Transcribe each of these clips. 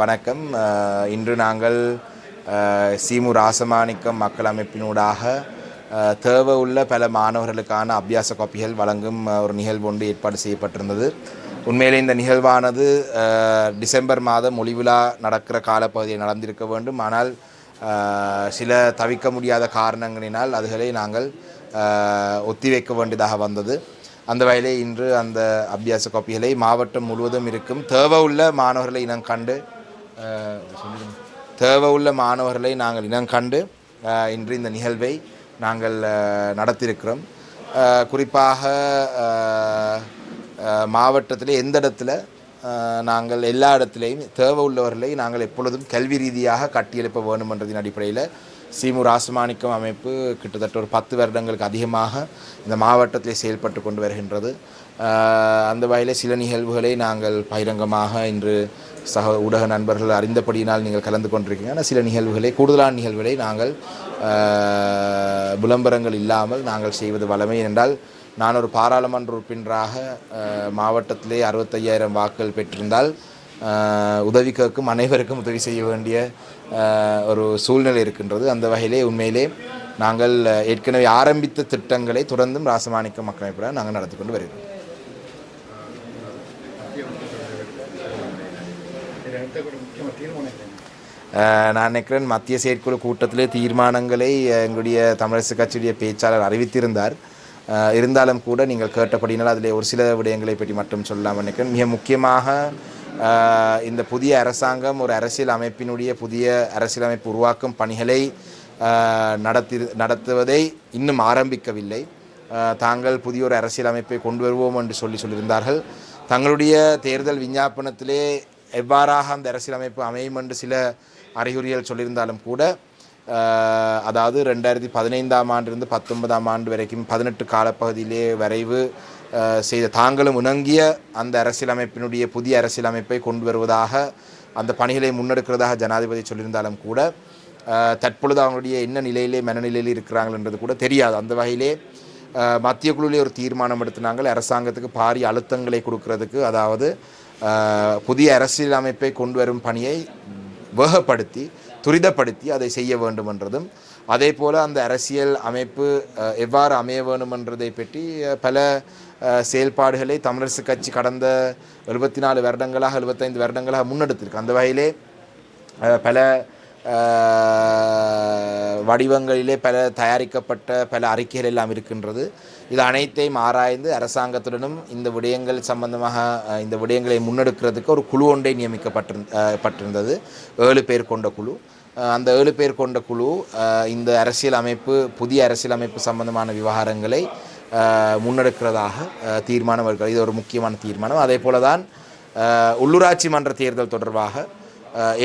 வணக்கம். இன்று நாங்கள் சீமு ராசமாணிக்கம் மக்கள் அமைப்பினூடாக தேவை உள்ள பல மாணவர்களுக்கான அபியாச காப்பிகள் வழங்கும் ஒரு நிகழ்வு ஒன்று ஏற்பாடு செய்யப்பட்டிருந்தது. உண்மையிலே இந்த நிகழ்வானது டிசம்பர் மாதம் ஒளிவிழா நடக்கிற காலப்பகுதியில் நடந்திருக்க வேண்டும். ஆனால் சில தவிர்க்க முடியாத காரணங்களினால் அதுகளை நாங்கள் ஒத்திவைக்க வேண்டியதாக வந்தது. அந்த வகையிலே இன்று அந்த அபியாச காப்பிகளை மாவட்டம் முழுவதும் இருக்கும். தேவை உள்ள மாணவர்களை இனம் கண்டு தேவை உள்ள மாணவர்களை நாங்கள் இனம் கண்டு இன்று இந்த நிகழ்வை நாங்கள் நடத்தியிருக்கிறோம். குறிப்பாக மாவட்டத்தில் எந்த இடத்துல நாங்கள் எல்லா இடத்துலையும் தேவை உள்ளவர்களை நாங்கள் எப்பொழுதும் கல்வி ரீதியாக கட்டியெழுப்ப வேண்டும் என்றதின் அடிப்படையில் சீமூர் ஆசுமானிக்கம் அமைப்பு கிட்டத்தட்ட ஒரு பத்து வருடங்களுக்கு அதிகமாக இந்த மாவட்டத்தில் செயல்பட்டு கொண்டு வருகின்றது. அந்த வகையில் சில நிகழ்வுகளை நாங்கள் பகிரங்கமாக இன்று சக ஊடக நண்பர்கள் அறிந்தபடியினால் நீங்கள் கலந்து கொண்டிருக்கீங்க. ஆனால் சில நிகழ்வுகளை கூடுதலான நிகழ்வுகளை நாங்கள் விளம்பரங்கள் இல்லாமல் நாங்கள் செய்வது வளமை என்றால் நான் ஒரு பாராளுமன்ற உறுப்பினராக மாவட்டத்திலே அறுபத்தையாயிரம் வாக்குகள் பெற்றிருந்தால் உதவி கேட்கும் அனைவருக்கும் உதவி செய்ய வேண்டிய ஒரு சூழ்நிலை இருக்கின்றது. அந்த வகையிலே உண்மையிலே நாங்கள் ஏற்கனவே ஆரம்பித்த திட்டங்களை தொடர்ந்தும் ராசமாணிக்க மக்கள் நாங்கள் நடத்தி கொண்டு வருகிறோம். நான் நினைக்கிறேன் மத்திய செயற்குழு கூட்டத்திலே தீர்மானங்களை எங்களுடைய தமிழரசு கட்சியுடைய பேச்சாளர் அறிவித்திருந்தார். இருந்தாலும் கூட நீங்கள் கேட்டபடினால் அதில் ஒரு சில விடயங்களை பற்றி மட்டும் சொல்லலாம் நினைக்கிறேன். மிக முக்கியமாக இந்த புதிய அரசாங்கம் ஒரு அரசியல் அமைப்பினுடைய புதிய அரசியலமைப்பு உருவாக்கும் பணிகளை நடத்தி நடத்துவதை இன்னும் ஆரம்பிக்கவில்லை. தாங்கள் புதிய ஒரு அரசியல் அமைப்பை கொண்டு வருவோம் என்று சொல்லி சொல்லியிருந்தார்கள். தங்களுடைய தேர்தல் விஞ்ஞாபனத்திலே எவ்வாறாக அந்த அரசியலமைப்பு அமையும் என்று சில அறிகுறிகள் சொல்லியிருந்தாலும் கூட அதாவது ரெண்டாயிரத்தி பதினைந்தாம் ஆண்டிலிருந்து பத்தொன்பதாம் ஆண்டு வரைக்கும் பதினெட்டு காலப்பகுதியிலே வரைவு செய்த தாங்களும் இணங்கிய அந்த அரசியலமைப்பினுடைய புதிய அரசியலமைப்பை கொண்டு வருவதாக அந்த பணிகளை முன்னெடுக்கிறதாக ஜனாதிபதி சொல்லியிருந்தாலும் கூட தற்பொழுது அவங்களுடைய என்ன நிலையிலே மனநிலையில் இருக்கிறாங்கன்றது கூட தெரியாது. அந்த வகையிலே மத்திய குழுவிலே ஒரு தீர்மானம் எடுத்தினாங்க அரசாங்கத்துக்கு பாரிய அழுத்தங்களை கொடுக்கறதுக்கு அதாவது புதிய அரசியல் அமைப்பை கொண்டு வரும் பணியை வேகப்படுத்தி துரிதப்படுத்தி அதை செய்ய வேண்டும் என்றதும் அதே போல் அந்த அரசியல் அமைப்பு எவ்வாறு அமைய வேண்டும் என்றதை பற்றி பல செயல்பாடுகளை தமிழரசு கட்சி கடந்த எழுபத்தி நாலு வருடங்களாக எழுபத்தைந்து வருடங்களாக முன்னெடுத்திருக்கு. அந்த வகையிலே பல வடிவங்களிலே பல தயாரிக்கப்பட்ட பல அறிக்கைகள் எல்லாம் இருக்கின்றது. இது அனைத்தையும் ஆராய்ந்து அரசாங்கத்துடனும் இந்த விடயங்கள் சம்பந்தமாக இந்த விடயங்களை முன்னெடுக்கிறதுக்கு ஒரு குழு ஒன்றை நியமிக்கப்பட்டிருந்தது பட்டிருந்தது. ஏழு பேர் கொண்ட குழு. அந்த ஏழு பேர் கொண்ட குழு இந்த அரசியல் அமைப்பு புதிய அரசியல் அமைப்பு சம்பந்தமான விவகாரங்களை முன்னெடுக்கிறதாக தீர்மானம் இருக்கிறது இது ஒரு முக்கியமான தீர்மானம். அதே போல தான் உள்ளூராட்சி மன்ற தேர்தல் தொடர்பாக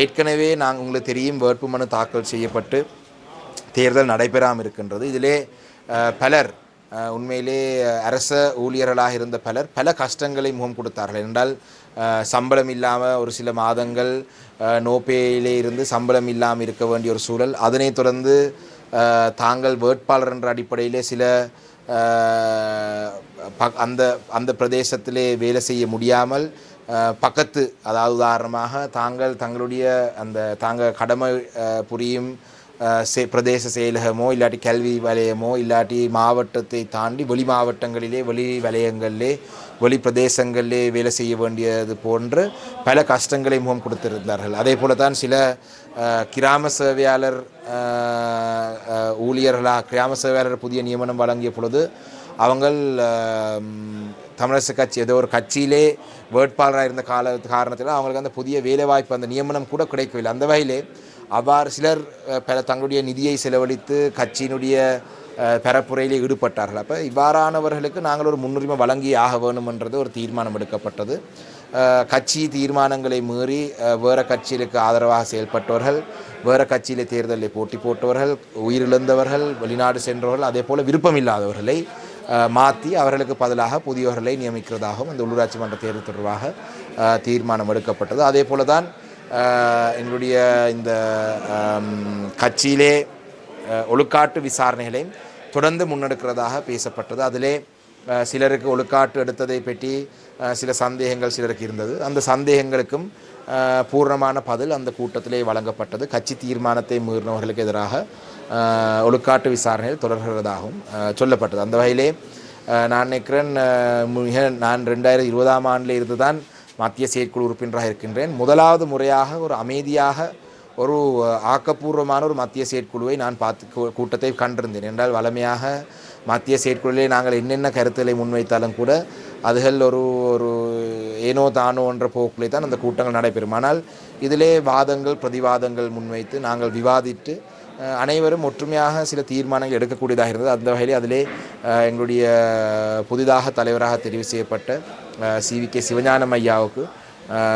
ஏற்கனவே நாங்கள் உங்களுக்கு தெரியும் வேட்புமனு தாக்கல் செய்யப்பட்டு தேர்தல் நடைபெறாமல் இருக்கின்றது. இதிலே பலர் உண்மையிலே அரச ஊழியர்களாக இருந்த பலர் பல கஷ்டங்களை முகம் கொடுத்தார்கள். என்றால் சம்பளம் இல்லாமல் ஒரு சில மாதங்கள் நோப்பேயிலே இருந்து சம்பளம் இல்லாமல் இருக்க வேண்டிய ஒரு சூழல். அதனைத் தொடர்ந்து தாங்கள் வேட்பாளர் என்ற அடிப்படையிலே சில அந்த அந்த பிரதேசத்திலே வேலை செய்ய முடியாமல் பக்கத்து அதாவது உதாரணமாக தாங்கள் தங்களுடைய அந்த தாங்கள் கடமை புரியும் பிரதேச செயலகமோ இல்லாட்டி கல்வி வலயமோ இல்லாட்டி மாவட்டத்தை தாண்டி வெளி மாவட்டங்களிலே வெளி வலயங்களிலே வெளி பிரதேசங்களிலே வேலை செய்ய வேண்டியது போன்று பல கஷ்டங்களை முகம் கொடுத்திருந்தார்கள் அதே போல தான் சில கிராம சேவையாளர் ஊழியர்களாக கிராம சேவையாளர் புதிய நியமனம் வழங்கிய பொழுது அவங்கள் தமிழரசு கட்சி ஏதோ ஒரு கட்சியிலே வேட்பாளராக இருந்த கால காரணத்தில் அவங்களுக்கு அந்த புதிய வேலைவாய்ப்பு அந்த நியமனம் கூட கிடைக்கவில்லை அந்த வகையிலே அவ்வாறு சிலர் பல தங்களுடைய நிதியை செலவழித்து கட்சியினுடைய அஹ், பரப்புரையிலே ஈடுபட்டார்கள். அப்போ இவ்வாறானவர்களுக்கு நாங்கள் ஒரு முன்னுரிமை வழங்கி ஆக வேணுமென்றது ஒரு தீர்மானம் எடுக்கப்பட்டது. கட்சி தீர்மானங்களை மீறி வேறு கட்சிகளுக்கு ஆதரவாக செயல்பட்டவர்கள் வேறு கட்சியில் தேர்தலில் போட்டி போட்டவர்கள் உயிரிழந்தவர்கள் வெளிநாடு சென்றவர்கள் அதே போல் விருப்பமில்லாதவர்களை மாற்றி அவர்களுக்கு பதிலாக புதியவர்களை நியமிக்கிறதாகவும் இந்த உள்ளூராட்சி மன்ற தேர்தல் தொடர்பாக தீர்மானம் எடுக்கப்பட்டது. அதே போல தான் எங்களுடைய இந்த கட்சியிலே ஒழுக்காட்டு விசாரணைகளையும் தொடர்ந்து முன்னெடுக்கிறதாக பேசப்பட்டது. அதிலே சிலருக்கு ஒழுக்காட்டு எடுத்ததை பற்றி சில சந்தேகங்கள் சிலருக்கு இருந்தது. அந்த சந்தேகங்களுக்கும் பூர்ணமான பதில் அந்த கூட்டத்திலே வழங்கப்பட்டது. கட்சி தீர்மானத்தை மீறினவர்களுக்கு எதிராக ஒழுக்காட்டு விசாரணைகள் தொடர்கிறதாகவும் சொல்லப்பட்டது. அந்த வகையிலே நான் நினைக்கிறேன் மிக நான் ரெண்டாயிரத்தி இருபதாம் ஆண்டில் இருந்து தான் மத்திய செயற்குழு உறுப்பினராக இருக்கின்றேன். முதலாவது முறையாக ஒரு அமைதியாக ஒரு ஆக்கப்பூர்வமான ஒரு மத்திய செயற்குழுவை நான் பார்த்து கூட்டத்தை கண்டிருந்தேன். என்றால் வளமையாக மத்திய செயற்குழுவிலே நாங்கள் என்னென்ன கருத்துக்களை முன்வைத்தாலும் கூட அதுகள் ஒரு ஒரு ஏனோ தானோ என்ற போக்கிலே தான் அந்த கூட்டங்கள் நடைபெறும். ஆனால் இதிலே வாதங்கள் பிரதிவாதங்கள் முன்வைத்து நாங்கள் விவாதித்து அனைவரும் ஒற்றுமையாக சில தீர்மானங்கள் எடுக்கக்கூடியதாக இருந்தது. அந்த வகையில் அதிலே எங்களுடைய புதிதாக தலைவராக தெரிவு செய்யப்பட்ட சி வி கே சிவஞானம் ஐயாவுக்கு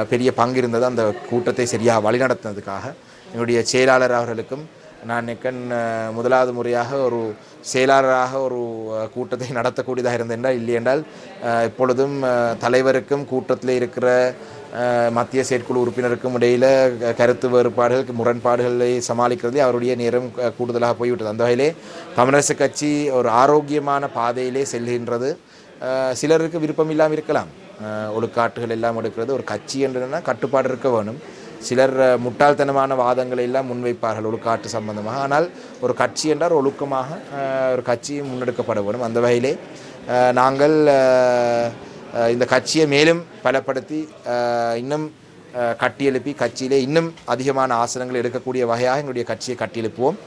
பெரிய பங்கு இருந்தது அந்த கூட்டத்தை சரியாக வழிநடத்தினதுக்காக என்னுடைய செயலாளர் அவர்களுக்கும் நான் நிக்கன் முதலாவது முறையாக ஒரு செயலாளராக ஒரு கூட்டத்தை நடத்தக்கூடியதாக இருந்தென்றால் இல்லை என்றால் அஹ், தலைவருக்கும் கூட்டத்தில் இருக்கிற மத்திய செயற்குழு உறுப்பினருக்கும் இடையில கருத்து வேறுபாடுகள் முரண்பாடுகளை சமாளிக்கிறதே அவருடைய நேரம் கூடுதலாக போய்விட்டது அந்த வகையிலே தமிழரசு கட்சி ஒரு ஆரோக்கியமான பாதையிலே செல்கின்றது சிலருக்கு விருப்பம் இல்லாமல் இருக்கலாம். ஒழுக்காட்டுகள் எல்லாம் எடுக்கிறது ஒரு கட்சி என்றுனா கட்டுப்பாடு இருக்க வேணும். சிலர் முட்டாள்தனமான வாதங்களை எல்லாம் முன்வைப்பார்கள் ஒழுக்காட்டு சம்பந்தமாக. ஆனால் ஒரு கட்சி என்றால் ஒழுக்கமாக ஒரு கட்சி முன்னெடுக்கப்பட வேண்டும் அந்த வகையிலே நாங்கள் இந்த கட்சியை மேலும் பலப்படுத்தி இன்னும் கட்டியெழுப்பி கட்சியிலே இன்னும் அதிகமான ஆசனங்கள் எடுக்கக்கூடிய வகையாக எங்களுடைய கட்சியை கட்டியெழுப்புவோம்.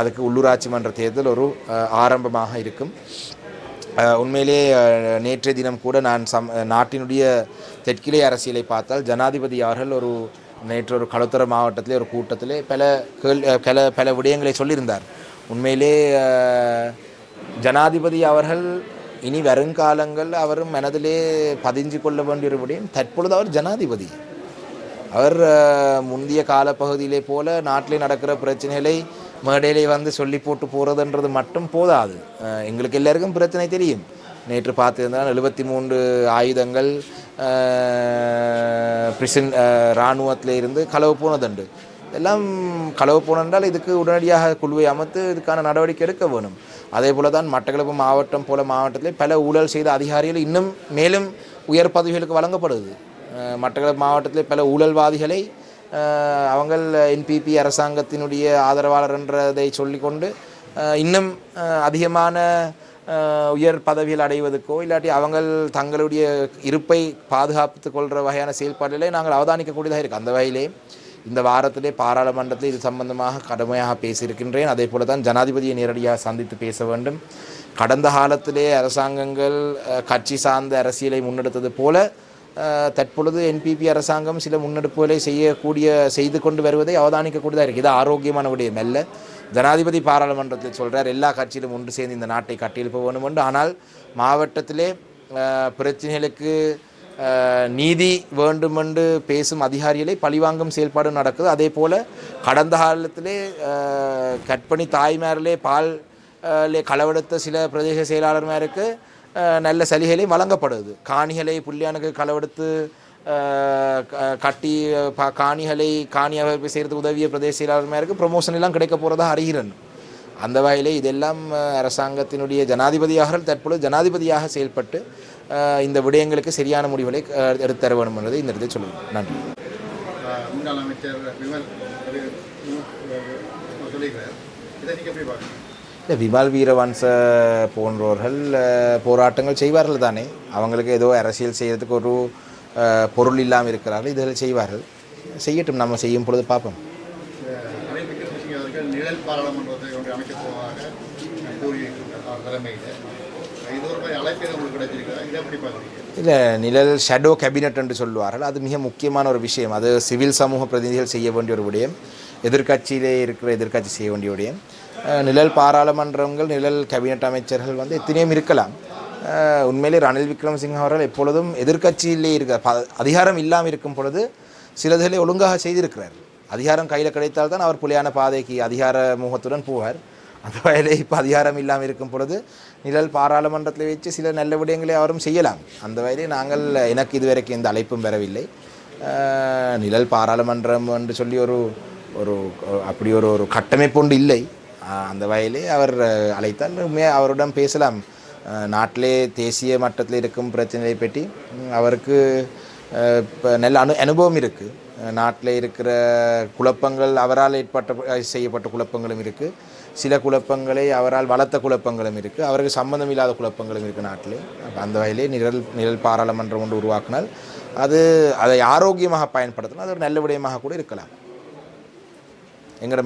அதுக்கு உள்ளூராட்சி மன்ற தேர்தல் ஒரு ஆரம்பமாக இருக்கும். உண்மையிலே நேற்றைய தினம் கூட நான் சம் நாட்டினுடைய தெற்கிலே அரசியலை பார்த்தால் ஜனாதிபதி அவர்கள் ஒரு நேற்று ஒரு களுத்துறை மாவட்டத்திலே ஒரு கூட்டத்திலே பல கேள் பல பல விடயங்களை சொல்லியிருந்தார். உண்மையிலே ஜனாதிபதி அவர்கள் இனி வருங்காலங்கள் அவரும் மனதிலே பதிஞ்சு கொள்ள வேண்டிய ஒரு விடயம் தற்பொழுது அவர் ஜனாதிபதி. அவர் முந்தைய காலப்பகுதியிலே போல நாட்டிலே நடக்கிற பிரச்சனைகளை மேடையிலே வந்து சொல்லி போட்டு போகிறதுன்றது மட்டும் போதாது. எங்களுக்கு எல்லாருக்கும் பிரச்சனை தெரியும். நேற்று பார்த்திருந்தால் எழுபத்தி மூன்று ஆயுதங்கள் பிரிசன் இராணுவத்தில் இருந்து களவு போனதுண்டு. எல்லாம் களவு போனென்றால் இதுக்கு உடனடியாக குழுவை அமைத்து இதுக்கான நடவடிக்கை எடுக்க வேணும். அதே போல தான் மட்டக்களப்பு மாவட்டம் போல மாவட்டத்திலே பல ஊழல் செய்த அதிகாரிகள் இன்னும் மேலும் உயர் பதவிகளுக்கு வழங்கப்படுது. மட்டக்களப்பு மாவட்டத்திலே பல ஊழல்வாதிகளை அவங்கள் என்பிபி அரசாங்கத்தினுடைய ஆதரவாளர் என்றதை சொல்லிக்கொண்டு இன்னும் அதிகமான உயர் பதவியில் அடைவதற்கோ இல்லாட்டி அவங்கள் தங்களுடைய இருப்பை பாதுகாத்து கொள்கிற வகையான செயல்பாடுகளை நாங்கள் அவதானிக்கக்கூடியதாக இருக்குது அந்த வகையிலே இந்த வாரத்திலே பாராளுமன்றத்தில் இது சம்பந்தமாக கடுமையாக பேசியிருக்கின்றேன். அதே போல தான் ஜனாதிபதியை நேரடியாக சந்தித்து பேச வேண்டும். கடந்த காலத்திலே அரசாங்கங்கள் கட்சி சார்ந்த அரசியலை முன்னெடுத்தது போல தற்பொழுது என்பிபி அரசாங்கம் சில முன்னெடுப்புகளை செய்யக்கூடிய செய்து கொண்டு வருவதை அவதானிக்கக்கூடியதாக இருக்குது இது ஆரோக்கியமான விடயம் அல்ல. ஜனாதிபதி பாராளுமன்றத்தில் சொல்கிறார் எல்லா கட்சியிலும் ஒன்று சேர்ந்து இந்த நாட்டை கட்டியெழுப்ப வேண்டும் என்று. ஆனால் மாவட்டத்திலே பிரச்சனைகளுக்கு நீதி நீதி வேண்டுமென்று பேசும் அதிகாரிகளை பழிவாங்கும் செயல்பாடு நடக்குது. அதே போல் கடந்த காலத்திலே அஹ், கற்பணி தாய்மாரிலே பால் கலவெடுத்த லே களவெடுத்த சில பிரதேச செயலாளர்மாருக்கு நல்ல சலுகைகளை வழங்கப்படுது. காணிகளை புள்ளியானுக்கு களவெடுத்து க- கட்டி காணிகளை காணியாக அமைப்பு உதவிய பிரதேச செயலாளர்மாருக்கு ப்ரொமோஷன் எல்லாம் கிடைக்க போகிறதா அறிகிறன். அந்த வகையில் இதெல்லாம் அரசாங்கத்தினுடைய ஜனாதிபதியாக தற்பொழுது ஜனாதிபதியாக செயல்பட்டு இந்த விடயங்களுக்கு சரியான முடிவுகளை எடுத்து தர வேண்டும் என்பதை இந்த இடத்தை சொல்லுங்கள் நன்றி. முன்னாள் அமைச்சர் விமல் இதை நீங்கள் எப்படி பார்க்குறீங்க? இல்லை விமல் வீரவன்ச போன்றவர்கள் போராட்டங்கள் செய்வார்கள் தானே. அவங்களுக்கு ஏதோ அரசியல் செய்கிறதுக்கு ஒரு பொருள் இல்லாமல் இருக்கிறார்கள் இதில் செய்வார்கள். செய்யட்டும் நம்ம செய்யும் பொழுது பார்ப்போம். நிழல் பாராளுமன்றத்தை ஒன்று அமைக்கப் போவதாக கூறியிருக்கிறார் தலைமையில் இல்லை நிழல் ஷேடோ கேபினட் என்று சொல்லுவார்கள். அது மிக முக்கியமான ஒரு விஷயம். அது சிவில் சமூக பிரதிநிதிகள் செய்ய வேண்டிய ஒரு விடயம். எதிர்கட்சியிலே இருக்கிற எதிர்க்கட்சி செய்ய வேண்டிய விடயம். நிழல் பாராளுமன்றங்கள் நிழல் கேபினட் அமைச்சர்கள் வந்து எத்தனையும் இருக்கலாம். உண்மையிலே ரணில் விக்ரமசிங்க அவர்கள் எப்பொழுதும் எதிர்கட்சியிலே இருக்க அதிகாரம் இல்லாமல் இருக்கும் பொழுது சிலதுகளை ஒழுங்காக செய்திருக்கிறார். அதிகாரம் கையில் கிடைத்தால்தான் அவர் புலியான பாதைக்கு அதிகார முகத்துடன் போவார். அந்த வகையிலே இப்போ அதிகாரம் இல்லாமல் இருக்கும் பொழுது நிழல் பாராளுமன்றத்தில் வச்சு சில நல்ல விடயங்களை அவரும் செய்யலாம். அந்த வகையிலே நாங்கள் எனக்கு இதுவரைக்கும் எந்த அழைப்பும் பெறவில்லை நிழல் பாராளுமன்றம் என்று சொல்லி ஒரு ஒரு அப்படி ஒரு ஒரு கட்டமைப்பு ஒன்று இல்லை. அந்த வகையிலே அவர் அழைத்தால் உண்மையாக அவருடன் பேசலாம். நாட்டிலே தேசிய மட்டத்தில் இருக்கும் பிரச்சனையை பற்றி அவருக்கு இப்போ நல்ல அனு அனுபவம் இருக்குது நாட்டில் இருக்கிற குழப்பங்கள் அவரால் ஏற்பட்ட செய்யப்பட்ட குழப்பங்களும் இருக்குது சில குழப்பங்களை அவரால் வளர்த்த குழப்பங்களும் இருக்குது அவருக்கு சம்பந்தம் இல்லாத குழப்பங்களும் இருக்குது நாட்டில். அந்த வகையிலே நிழல் நிழல் பாராளுமன்றம் ஒன்று உருவாக்கினால் அது அதை ஆரோக்கியமாக பயன்படுத்தினால் அது ஒரு நல்ல விடயமாக கூட இருக்கலாம். எங்களோட